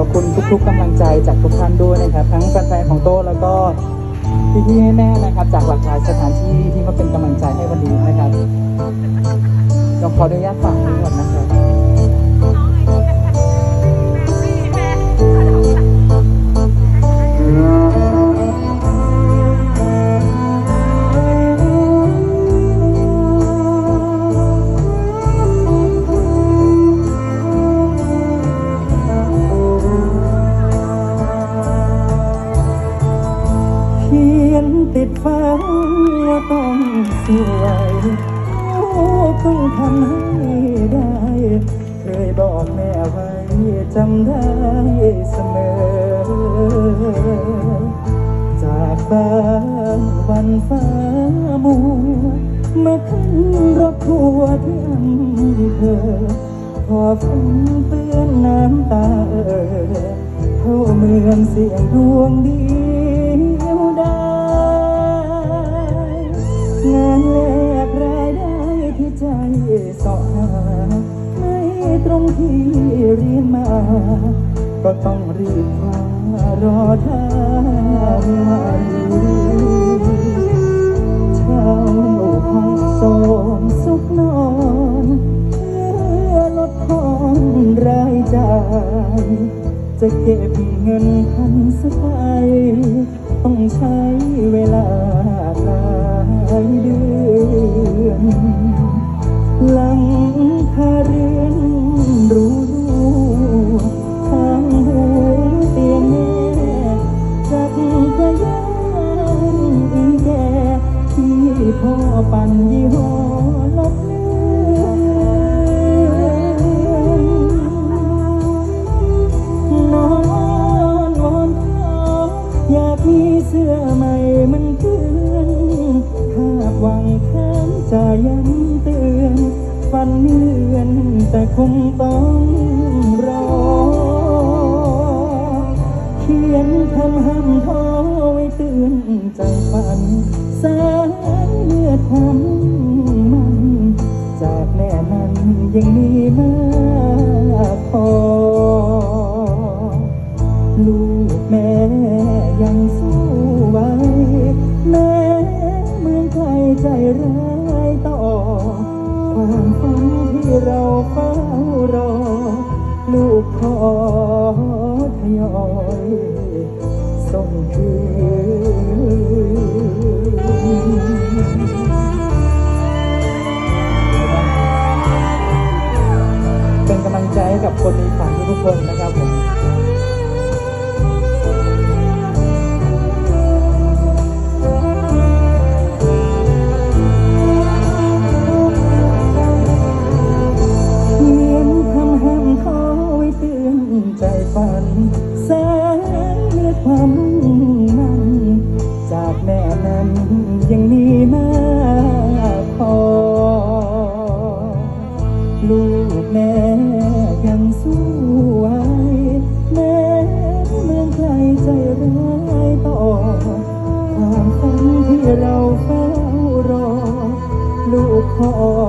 อบคุณทุกๆกำลังใจจากทุกท่านด้วยนะครับ ทั้งแฟนๆของโต้แล้วก็พี่ๆแม่ๆนะครับ จากหลากหลายสถานที่ที่มาเป็นกำลังใจให้วันนี้นะครับเราขออนุญาตฝากทั้งหมดนะครับ นติดฟ้าว่าต้องสวยลูกต้องทำให้ได้ เคยบอกแม่ไว้จำได้เสมอ จากบ้านวันฟ้ามัวมาขึ้นรถทัวร์ที่อำเภอพอฝนเปื้อนน้ำตาเอ่อเข้าเมืองเสียงดวงดี ตรงที่เรียนมา ก็ต้องรีบมารอท่าวันเช่าห้องโสมสุขนอนเพื่อลดของรายจ่าย จะเก็บเงินพันสักไปต้องใช้เวลาหลายเดือน ยี่ห้อลบเลือนนอนวอนเขออยากมีเสื้อใหม่มันเตือนภาพหวังข้ามจะย้ำเตือน ฝันเลื่อนแต่คงต้อง ขียนคำห้ำท้อไว้เตือนใจฝัน สายเลือดทำมมัน จากแม่นั้นยังมีมาก ส่งคืนเป็นกำลังใจให้กับคนมีฝันทุกคนนะครับผม แม่นั้นยังมีมากพอ ลูกแม่ยังสู้ไว้แม้เมืองไกลใจร้ายต่อความฝันที่เราเฝ้ารอ ลูกขอ